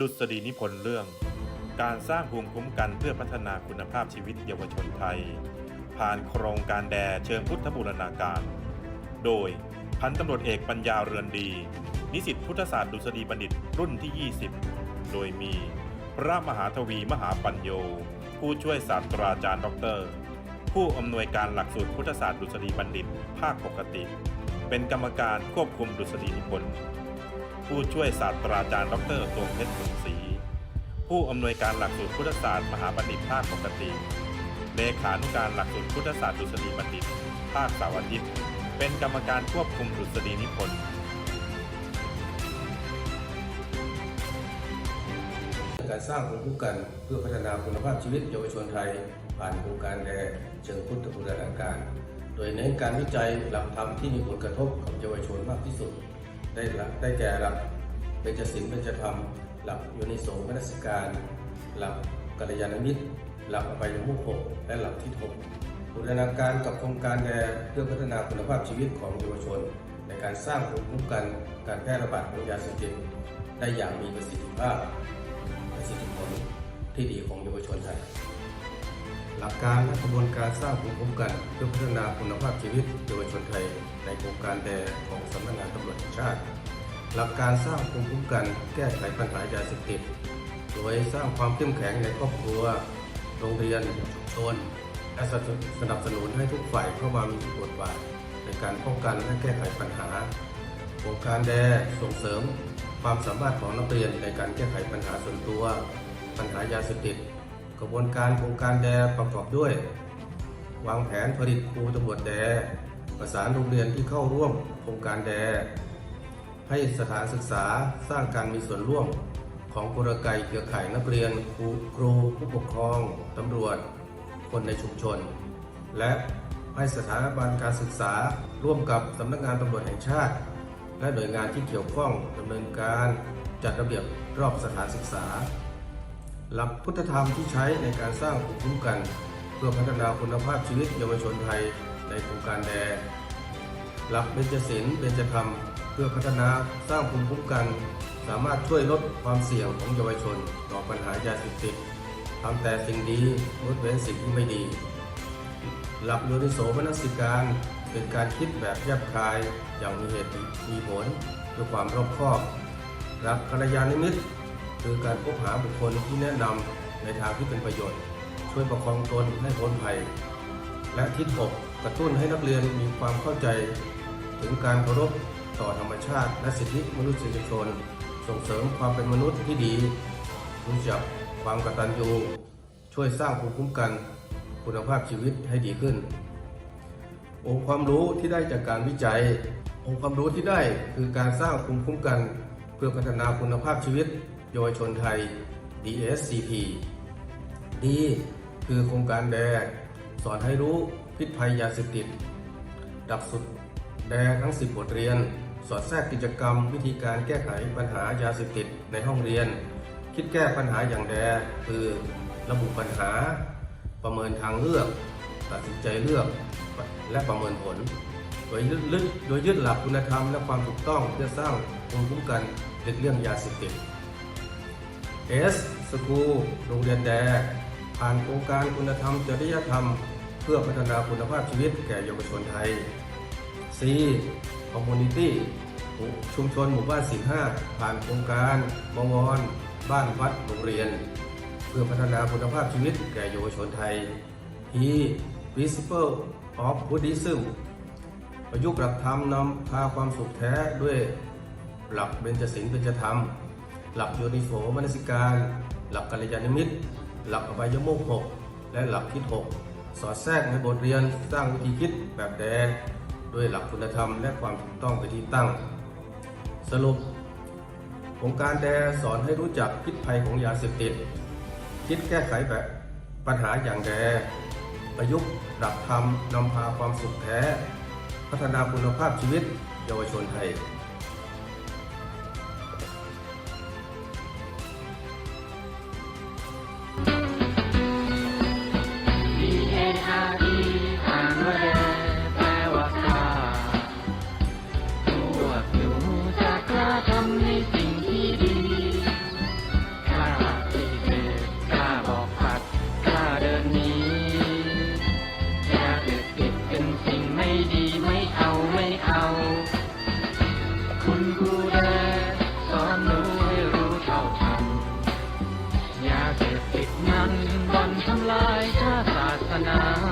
ดุษฎีนิพนธ์เรื่อง การสร้างภูมิคุ้มกันเพื่อพัฒนาคุณภาพชีวิตเยาวชนไทย ผ่านโครงการแดเชิงพุทธบูรณาการ โดยพันตำรวจเอกปัญญาเรือนดี นิสิตพุทธศาสตร์ดุษฎีบัณฑิตรุ่นที่ 20 โดยมีพระมหาทวีมหาปัญโย ผู้ช่วยศาสตราจารย์ด็อกเตอร์ ผู้อำนวยการหลักสูตรพุทธศาสตร์ดุษฎีบัณฑิต ภาคปกติ เป็นกรรมการควบคุมดุษฎีนิพนธ์ ผู้ช่วยศาสตราจารย์ดรตวงเพชรสงศรีผู้อำนวยการหลักสูตรพุทธศาสตร์มหาบัณฑิตภาคปกติ เลขานุการหลักสูตรพุทธศาสตร์ดุษฎีบัณฑิต ภาคเสาร์อาทิตย์ เป็นกรรมการควบคุมดุษฎีนิพนธ์การสร้างภูมิคุ้มกันเพื่อพัฒนาคุณภาพชีวิตเยาวชนไทย ผ่านโครงการแดเชิงพุทธบูรณาการ โดยเน้นการวิจัยหลักธรรมที่มีผลกระทบกับเยาวชนมากที่สุด ได้หลักได้แก่หลักเบญจศีลเบญจธรรม หลักโยนิโสมนสิการ หลักกัลยาณมิตร หลักอภัยมุขหกและหลักที่หกบูรณาการกับโครงการแดเพื่อพัฒนาคุณภาพชีวิตของเยาวชน ในการสร้างภูมิคุ้มกันการแพร่ระบาดของยาเสพติดได้อย่างมีประสิทธิภาพประสิทธิผลที่ดีของเยาวชนไทย หลักการและกระบวนการสร้างภูมิคุ้มกัน เพื่อพัฒนาคุณภาพชีวิตเยาวชนไทย ในโครงการแดของสำนักงานตำรวจแห่งชาติ หลักการสร้างภูมิคุ้มกัน แก้ไขปัญหายาเสพติดโดยสร้างความเข้มแข็งในครอบครัว โรงเรียนชุมชนและสนับสนุนให้ทุกฝ่ายเข้ามามีบทบาทในการป้องกันและแก้ไขปัญหาโครงการแดส่งเสริมความสามารถของนักเรียนในการแก้ไขปัญหาส่วนตัว ปัญหายาเสพติด กระบวนการโครงการแดประกอบด้วย วางแผนผลิตครูตำรวจแด ประสานโรงเรียนที่เข้าร่วมโครงการแด ให้สถานศึกษาสร้างการมีส่วนร่วมของกลไกเครือข่ายนักเรียนครูครูผู้ปกครองตำรวจ คนในชุมชน และให้สถาบันการศึกษาร่วมกับสำนักงานตำรวจแห่งชาติ และหน่วยงานที่เกี่ยวข้องดำเนินการจัดระเบียบรอบสถานศึกษา หลักพุทธธรรมที่ใช้ในการสร้างภูมิคุ้มกัน เพื่อพัฒนาคุณภาพชีวิตเยาวชนไทยในโครงการแด หลักเบญจศีลเบญจธรรม เพื่อพัฒนาสร้างภูมิคุ้มกัน สามารถช่วยลดความเสี่ยงของเยาวชน ต่อปัญหายาเสพติดทำแต่สิ่งดีงดเว้นสิ่งที่ไม่ดี หลักโยนิโสมนสิการเป็นการคิดแบบแยบคายอย่างมีเหตุมีผลด้วยความรอบคอบหลักกัลยาณมิตร คือการพบหาบุคคลที่แนะนำในทางที่เป็นประโยชน์ ช่วยประคองตนให้พ้นภัย และทิศหกกระตุ้นให้นักเรียนมีความเข้าใจ ถึงการเคารพต่อธรรมชาติและสิทธิมนุษยชน ส่งเสริมความเป็นมนุษย์ที่ดี รู้จักความกตัญญูช่วยสร้างภูมิคุ้มกันคุณภาพชีวิตให้ดีขึ้น องค์ความรู้ที่ได้จากการวิจัย องค์ความรู้ที่ได้คือการสร้างภูมิคุ้มกัน เพื่อพัฒนาคุณภาพชีวิต เยาวชนไทย DSCP D คือโครงการแดสอนให้รู้พิษภัยยาเสพติด ดับสุดแดทั้ง 10 บทเรียน สอดแทรกกิจกรรม วิธีการแก้ไขปัญหายาเสพติดในห้องเรียน คิดแก้ปัญหาอย่างแดคือระบุปัญหา ประเมินทางเลือก ตัดสินใจเลือกและประเมินผล โดยยึดลึกโดยยึดหลักคุณธรรมและความถูกต้องเพื่อสร้างภูมิคุ้มกันหลีกเลี่ยงยาเสพติด S สสกูโรงเรียนแดผ่านโครงการคุณธรรมจริยธรรม เพื่อพัฒนาคุณภาพชีวิตแก่เยาวชนไทย C Community ชุมชนหมู่บ้านสิห้าผ่านโครงการบวร บ้านวัดโรงเรียน เพื่อพัฒนาคุณภาพชีวิตแก่เยาวชนไทย P Principle of Buddhism ประยุกต์หลักธรรมนำพาความสุขแท้ด้วยหลักเบญจศีลเบญจธรรม หลักโยนิโสมนสิการ หลักกัลยาณมิตร หลักอภัยโมกหกและหลักคิดหกสอดแทรกในบทเรียนสร้างวิธีคิดแบบแดด้วยหลักคุณธรรมและความถูกต้องไปนที่ตั้ง สรุปโครงการแดสอนให้รู้จักพิษภัยของยาเสพติด คิดแก้ไขแบบปัญหาอย่างแดประยุกต์หลักธรรมนำพาความสุขแท้ พัฒนาคุณภาพชีวิตเยาวชนไทย บ่